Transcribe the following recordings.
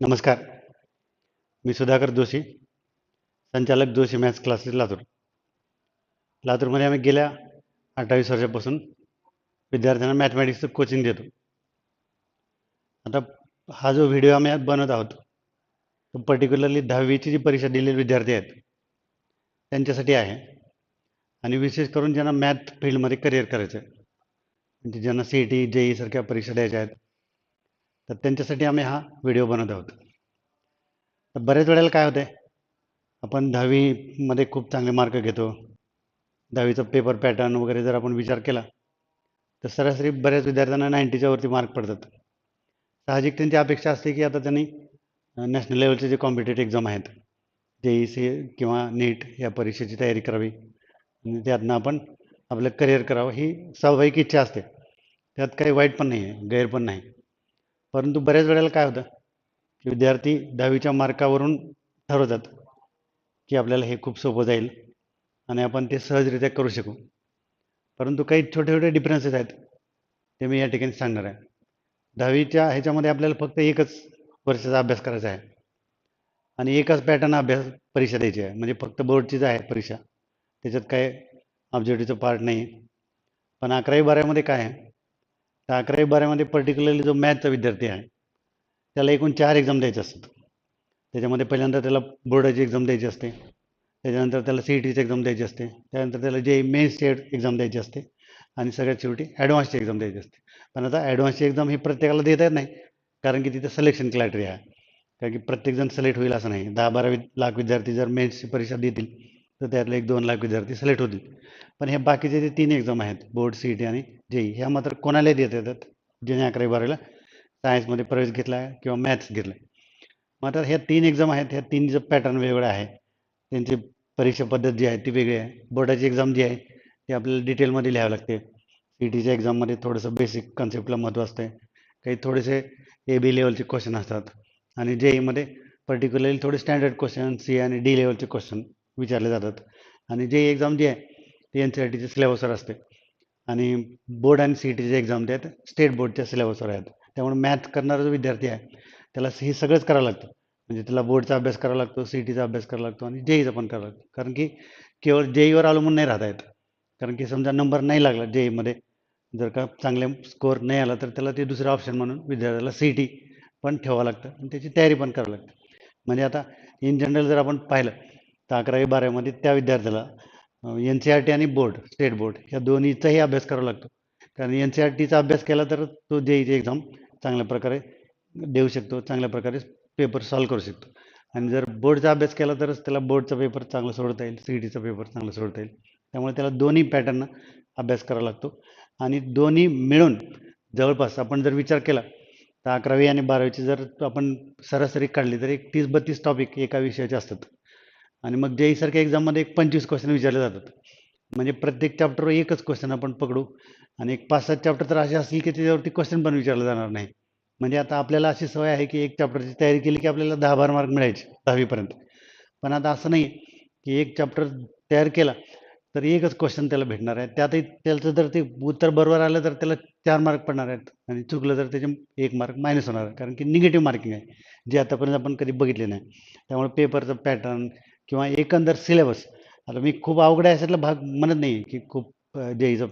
नमस्कार. मी सुधाकर जोशी संचालक Joshi maths classes Latur. लातूरमध्ये आम्ही गेल्या अठ्ठावीस वर्षापासून विद्यार्थ्यांना मॅथमॅटिक्सचं कोचिंग देतो. आता हा जो व्हिडिओ आम्ही बनवत आहोत तो पर्टिक्युलरली दहावीची जी परीक्षा दिलेले विद्यार्थी आहेत त्यांच्यासाठी आहे. आणि विशेष करून ज्यांना मॅथ फील्डमध्ये करिअर करायचं आहे म्हणजे ज्यांना सी ई टी जे सारख्या परीक्षा द्यायच्या आहेत तर त्यांच्यासाठी आम्ही हा व्हिडिओ बनवत आहोत. तर बऱ्याच वेळेला काय होतं आहे आपण दहावीमध्ये खूप चांगले मार्क घेतो. दहावीचा पेपर पॅटर्न वगैरे जर आपण विचार केला तर सरासरी बऱ्याच विद्यार्थ्यांना नाईन्टीच्या वरती मार्क पडतात. साहजिक त्यांची अपेक्षा असते की आता त्यांनी नॅशनल लेवलचे जे कॉम्पिटेटिव्ह एक्झाम आहेत जे ई सी किंवा नीट या परीक्षेची तयारी करावी. आणि त्यातनं आपण आपलं करिअर करावं ही स्वाभाविक इच्छा असते. त्यात काही वाईट पण नाही आहे गैर पण नाही. परंतु बऱ्याच वेळेला काय होतं की विद्यार्थी दहावीच्या मार्कावरून ठरवतात की आपल्याला हे खूप सोपं जाईल आणि आपण ते सहजरित्या करू शकू. परंतु काही छोटे छोटे डिफरन्सेस आहेत ते मी या ठिकाणी सांगणार आहे. दहावीच्या ह्याच्यामध्ये आपल्याला फक्त एकच वर्षाचा अभ्यास करायचा आहे. आणि एकाच पॅटर्न अभ्यास परीक्षा द्यायची आहे. म्हणजे फक्त बोर्डचीच आहे परीक्षा त्याच्यात काय ऑब्जेक्टिव्हचं पार्ट नाही. पण अकरावी बारावीमध्ये काय आहे? तर अकरावी बारावीमध्ये पर्टिक्युलरली जो मॅथचा विद्यार्थी आहे त्याला एकूण चार एक्झाम द्यायचे असतात. त्याच्यामध्ये पहिल्यांदा त्याला बोर्डाची एक्झाम द्यायची असते. त्याच्यानंतर त्याला सी ई टीची एक्झाम द्यायची असते. त्यानंतर त्याला जे मेन स्टेट एक्झाम द्यायची असते. आणि सगळ्यात शेवटी ॲडव्हान्सची एक्झाम द्यायची असते. पण आता ॲडव्हान्सची एक्झाम ही प्रत्येकाला देता येत नाही कारण की तिथं सिलेक्शन क्रायटेरिया आहे. कारण की प्रत्येकजण सिलेक्ट होईल असं नाही. दहा बारा लाख विद्यार्थी जर मेन्सची परीक्षा देतील तर त्यातले एक दोन लाख विद्यार्थी सिलेक्ट होतील. पण हे बाकीचे जे तीन एक्झाम आहेत बोर्ड सी ई टी आणि जेई ह्या मात्र कोणालाही देता येतात? ज्याने अकरावी बारावीला सायन्समध्ये प्रवेश घेतला आहे किंवा मॅथ्स घेतला आहे मग आता ह्या तीन एक्झाम आहेत ह्या तीनचं पॅटर्न वेगळं आहे त्यांची परीक्षा पद्धत जी आहे ती वेगळी आहे. बोर्डाची एक्झाम जी आहे ती आपल्याला डिटेलमध्ये लिहावं लागते. सी ई टीच्या एक्झाममध्ये थोडंसं बेसिक कन्सेप्टला महत्त्व असते काही थोडेसे ए बी लेवलचे क्वेश्चन असतात. आणि जे ईमध्ये पर्टिक्युलरली थोडे स्टँडर्ड क्वेश्चन सी आणि डी लेवलचे क्वेश्चन विचारले जातात. आणि जे एक्झाम जी आहे ते एन सी आर टीच्या सिलेबसवर असते. आणि बोर्ड आणि सी ई टीचे एक्झाम जे आहेत स्टेट बोर्डच्या सिलेबसवर आहेत. त्यामुळे मॅथ करणारा जो विद्यार्थी आहे त्याला हे सगळंच करावं लागतं. म्हणजे त्याला बोर्डचा अभ्यास करावा लागतो सी ई टीचा अभ्यास करावा लागतो आणि जेईचा पण करावा लागतो. कारण की केवळ जेईवर अवलंबून नाही राहता येत. कारण की समजा नंबर नाही लागला जेईमध्ये जर का चांगले स्कोअर नाही आला तर त्याला ते दुसरं ऑप्शन म्हणून विद्यार्थ्याला सी ई टी पण ठेवावं लागतं आणि त्याची तयारी पण करावी लागते. म्हणजे आता इन जनरल जर आपण पाहिलं तर अकरावी बारावीमध्ये त्या विद्यार्थ्याला एन सी आर टी आणि बोर्ड स्टेट बोर्ड ह्या दोन्हीचाही अभ्यास करावा लागतो. कारण एन सी आर टीचा अभ्यास केला तर तो जेईची एक्झाम चांगल्या प्रकारे देऊ शकतो चांगल्या प्रकारे पेपर सॉल्व करू शकतो. आणि जर बोर्डचा अभ्यास केला तरच त्याला बोर्डचा पेपर चांगला सोडता येईल सी ई टीचा पेपर चांगला सोडता येईल. त्यामुळे त्याला दोन्ही पॅटर्न अभ्यास करावा लागतो. आणि दोन्ही मिळून जवळपास आपण जर विचार केला तर अकरावी आणि बारावीची जर आपण सरासरी काढली तर एक तीस बत्तीस टॉपिक एका विषयाचे असतात. आणि मग जे सारख्या एक्झाममध्ये एक पंचवीस क्वेश्चन विचारले जातात. म्हणजे प्रत्येक चॅप्टरवर एकच क्वेश्चन आपण पकडू. आणि एक पाच सात चॅप्टर तर असे असतील की त्याच्यावरती क्वेश्चन पण विचारलं जाणार नाही म्हणजे आता आपल्याला अशी सवय आहे की एक चॅप्टरची तयारी केली की आपल्याला दहा बारा मार्क मिळायचे दहावीपर्यंत. पण आता असं नाही की एक चॅप्टर तयार केला तर एकच क्वेश्चन त्याला भेटणार आहे. त्यातही त्याचं जर ते उत्तर बरोबर आलं तर त्याला चार मार्क पडणार आहेत. आणि चुकलं तर त्याचे एक मार्क मायनस होणार आहे. कारण की निगेटिव्ह मार्किंग आहे जे आतापर्यंत आपण कधी बघितले नाही. त्यामुळे पेपरचं पॅटर्न किंवा एकंदर सिलेबस. आता मी खूप अवघड आहे असं भाग म्हणत नाही की खूप जेईचं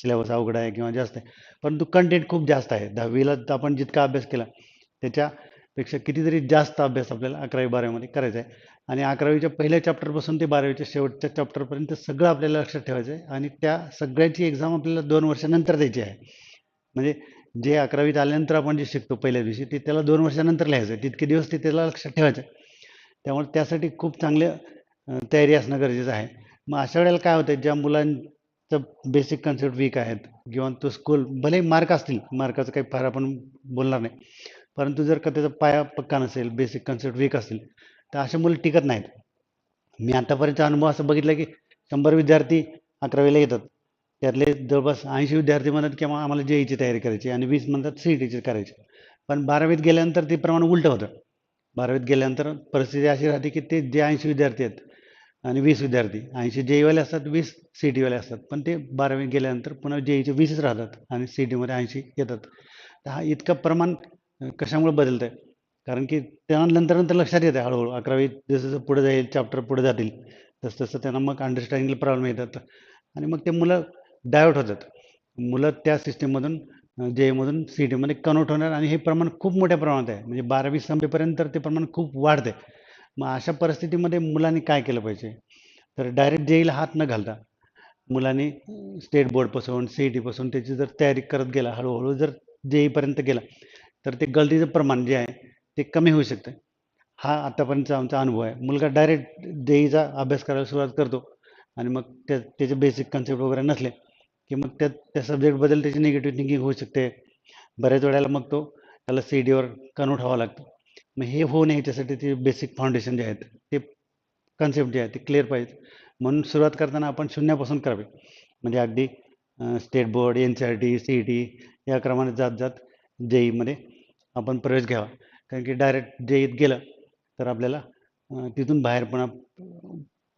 सिलेबस अवघड आहे किंवा जास्त आहे. परंतु कंटेंट खूप जास्त आहे. दहावीला आपण जितका अभ्यास केला त्याच्यापेक्षा कितीतरी जास्त अभ्यास आपल्याला अकरावी बारावीमध्ये करायचा आहे. आणि अकरावीच्या पहिल्या चॅप्टरपासून ते बारावीच्या शेवटच्या चॅप्टरपर्यंत सगळं आपल्याला लक्षात ठेवायचं आहे. आणि त्या सगळ्याची एक्झाम आपल्याला दोन वर्षानंतर द्यायची आहे. म्हणजे जे अकरावीत आल्यानंतर आपण जे शिकतो पहिल्या दिवशी ते त्याला दोन वर्षानंतर लिहायचं आहे. तितके दिवस ते त्याला लक्षात ठेवायचं. आहे त्यामुळे त्यासाठी खूप चांगले तयारी असणं गरजेचं आहे. मग अशा वेळेला काय होतं ज्या मुलांचं बेसिक कन्सेप्ट वीक आहेत किंवा तो स्कूल भले मार्क असतील मार्काचं काही फार आपण बोलणार नाही. परंतु जर का त्याचा पाया पक्का नसेल बेसिक कन्सेप्ट वीक असतील तर असे मुलं टिकत नाहीत. मी आतापर्यंत अनुभव असं बघितलं की शंभर विद्यार्थी अकरावीला येतात. त्यातले जवळपास ऐंशी विद्यार्थी म्हणतात की आम्हाला जे ईची तयारी करायची आणि वीस म्हणतात सी ई टीची करायची. पण बारावीत गेल्यानंतर ते प्रमाण उलटं होतं. बारावीत गेल्यानंतर परिस्थिती अशी राहते की ते जे ऐंशी विद्यार्थी आहेत आणि वीस विद्यार्थी ऐंशी जेईवाले असतात वीस सी टीवाले असतात. पण ते बारावीत गेल्यानंतर पुन्हा जेईचे वीसच राहतात आणि सी टीमध्ये ऐंशी येतात. तर हा इतकं प्रमाण कशामुळे बदलतं आहे? कारण की त्यांना नंतर नंतर लक्षात येतं हळूहळू. अकरावी जसं जसं पुढे जाईल चॅप्टर पुढे जातील तसं तसं त्यांना मग अंडरस्टँडिंगला प्रॉब्लेम येतात. आणि मग ते मुलं डायवर्ट होतात. मुलं त्या सिस्टीममधून जे मधून सी टीमध्ये कन्वर्ट होणार आणि हे प्रमाण खूप मोठ्या प्रमाणात आहे. म्हणजे बारावी संपेपर्यंत तर ते प्रमाण खूप वाढते मग अशा परिस्थितीमध्ये मुलांनी काय केलं पाहिजे? तर डायरेक्ट जेईला हात न घालता मुलांनी स्टेट बोर्डपासून सी ई टीपासून त्याची जर तयारी करत गेला हळूहळू जर जेईपर्यंत गेला तर ते गलतीचं प्रमाण जे आहे ते कमी होऊ शकतं. हा आतापर्यंतचा आमचा अनुभव आहे. मुलगा डायरेक्ट जेईचा अभ्यास करायला सुरुवात करतो आणि मग त्या त्याचे बेसिक कन्सेप्ट वगैरे नसले की मग त्या त्या सब्जेक्टबद्दल त्याची निगेटिव्ह थिंकिंग होऊ शकते. बऱ्याच वेळेला मग तो त्याला सी डीवर कन्वर्ट व्हावा लागतो. मग हे होऊ नये याच्यासाठी ते बेसिक फाउंडेशन जे आहेत ते कन्सेप्ट जे आहे ते क्लिअर पाहिजे म्हणून सुरुवात करताना आपण शून्यापासून करावे. म्हणजे अगदी state board N C R T C E T या क्रमाने जात जात जेईमध्ये आपण प्रवेश घ्यावा. कारण की डायरेक्ट जेईत गेलं तर आपल्याला तिथून बाहेर पण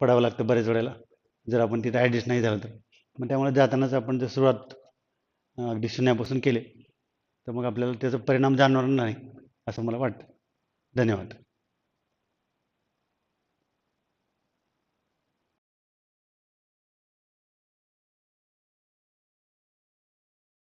पडावं लागतं बऱ्याच वेळेला. जर आपण तिथं ॲडजस्ट नाही झालं तर. मग त्यामुळे जातानाच आपण जर सुरुवात अगदी शून्यापासून केले तर मग आपल्याला त्याचा परिणाम जाणवणार नाही असं मला वाटतं. धन्यवाद.